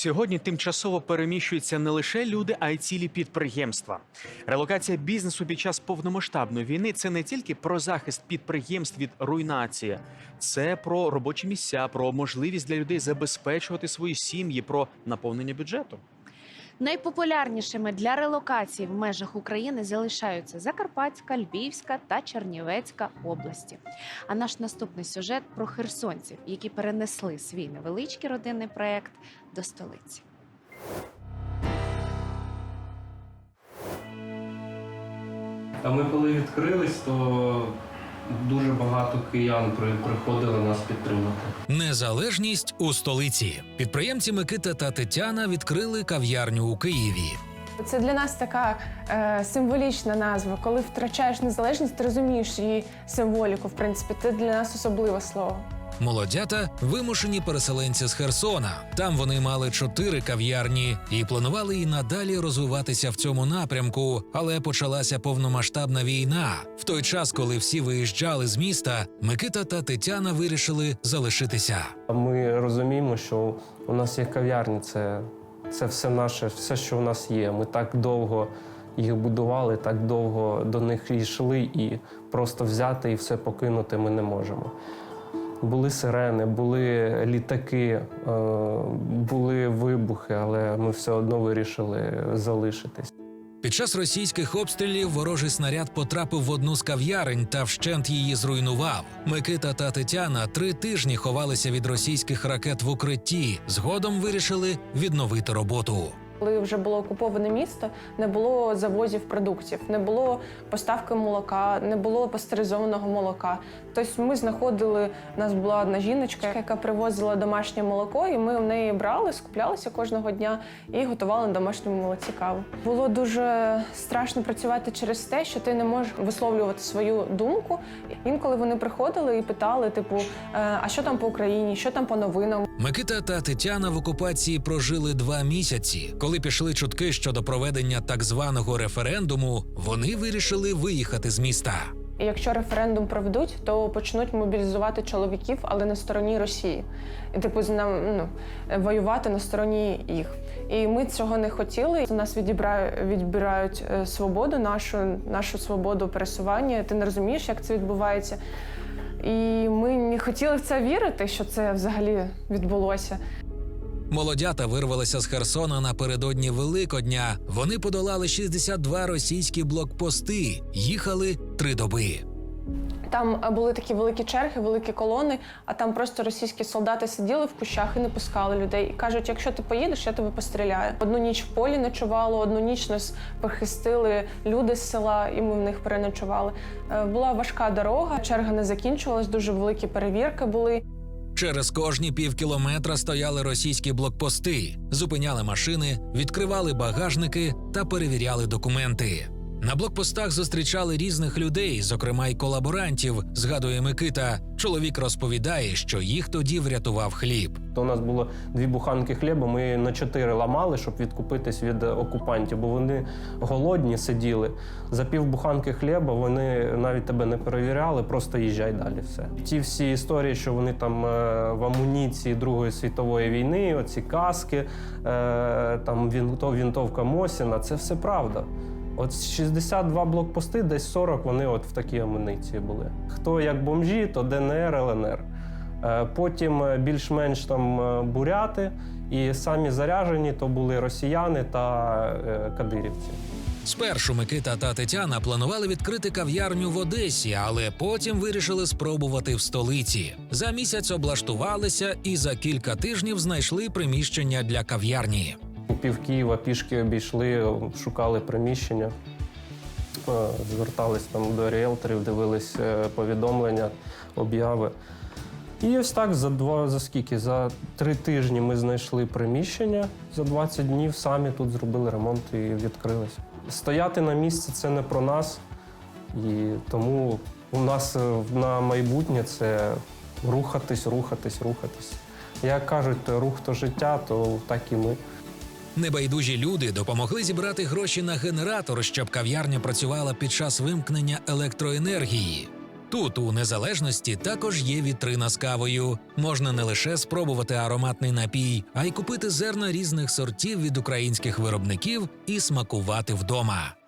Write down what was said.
Сьогодні тимчасово переміщуються не лише люди, а й цілі підприємства. Релокація бізнесу під час повномасштабної війни це не тільки про захист підприємств від руйнації, це про робочі місця, про можливість для людей забезпечувати свої сім'ї, про наповнення бюджету. Найпопулярнішими для релокації в межах України залишаються Закарпатська, Львівська та Чернівецька області. А наш наступний сюжет про херсонців, які перенесли свій невеличкий родинний проект до столиці. А ми коли відкрились, то дуже багато киян при- приходили нас підтримати. Незалежність у столиці. Підприємці Микита та Тетяна відкрили кав'ярню у Києві. Це для нас така е, символічна назва. Коли втрачаєш незалежність, ти розумієш її символіку. В принципі, це для нас особливе слово. Молодята вимушені переселенці з Херсона. Там вони мали чотири кав'ярні і планували і надалі розвиватися в цьому напрямку. Але почалася повномасштабна війна. В той час, коли всі виїжджали з міста, Микита та Тетяна вирішили залишитися. Ми розуміємо, що у нас є кав'ярні, це, це все наше, все, що у нас є. Ми так довго їх будували, так довго до них йшли, і просто взяти і все покинути ми не можемо. Були сирени, були літаки, е, були вибухи, але ми все одно вирішили залишитись. Під час російських обстрілів ворожий снаряд потрапив в одну з кав'ярень та вщент її зруйнував. Микита та Тетяна три тижні ховалися від російських ракет в укритті. Згодом вирішили відновити роботу. Коли вже було окуповане місто, не було завозів продуктів, не було поставки молока, не було пастеризованого молока. Тобто ми знаходили, у нас була одна жіночка, яка привозила домашнє молоко, і ми в неї брали, скуплялися кожного дня і готували на домашньому молоці каву. Було дуже страшно працювати через те, що ти не можеш висловлювати свою думку. Інколи вони приходили і питали, типу, «Е, а що там по Україні, що там по новинам. Микита та Тетяна в окупації прожили два місяці. Коли пішли чутки щодо проведення так званого референдуму, вони вирішили виїхати з міста. Якщо референдум проведуть, то почнуть мобілізувати чоловіків, але на стороні Росії. І типу нам ну, воювати на стороні їх. І ми цього не хотіли. У нас відібрають, відбирають е, свободу, нашу, нашу свободу пересування. Ти не розумієш, як це відбувається. І ми не хотіли в це вірити, що це взагалі відбулося. Молодята вирвалися з Херсона напередодні Великодня. Вони подолали 62 російські блокпости, їхали три доби. Там е, були такі великі черги, великі колони, а там просто російські солдати сиділи в кущах і не пускали людей. І кажуть, якщо ти поїдеш, я тебе постріляю. Одну ніч в полі ночувало, одну ніч нас прихистили люди з села, і ми в них переночували. Е, Була важка дорога, черга не закінчувалась, дуже великі перевірки були. Через кожні півкілометра стояли російські блокпости, зупиняли машини, відкривали багажники та перевіряли документи. На блокпостах зустрічали різних людей, зокрема й колаборантів. Згадує Микита. Чоловік розповідає, що їх тоді врятував хліб. То у нас було дві буханки хліба. Ми на чотири ламали, щоб відкупитись від окупантів, бо вони голодні сиділи. За пів буханки хліба вони навіть тебе не перевіряли, просто їжджай далі. Все. Ті всі історії, що вони там е, в амуніції Другої світової війни, оці каски, е, там вінтов, вінтовка Мосіна, це все правда. От 62 блокпости, десь 40 вони от в такій амуніції були. Хто як бомжі, то ДНР, ЛНР. Е, Потім е, більш-менш там е, буряти, і самі заряжені то були росіяни та кадирівці. Спершу Микита та Тетяна планували відкрити кав'ярню в Одесі, але потім вирішили спробувати в столиці. За місяць облаштувалися і за кілька тижнів знайшли приміщення для кав'ярні. Пів Києва пішки обійшли, шукали приміщення, е, звертались там до ріелторів, дивились е, повідомлення, обяви. І ось так за два за скільки? За три тижні ми знайшли приміщення. За 20 днів самі тут зробили ремонт і відкрилися. Стояти на місці це не про нас, і тому у нас е, на майбутнє це рухатись, рухатись, рухатись. Як кажуть, рух то життя, то так і ми. Небайдужі люди допомогли зібрати гроші на генератор, щоб кав'ярня працювала під час вимкнення електроенергії. Тут у незалежності також є вітрина з кавою. Можна не лише спробувати ароматний напій, а й купити зерна різних сортів від українських виробників і смакувати вдома.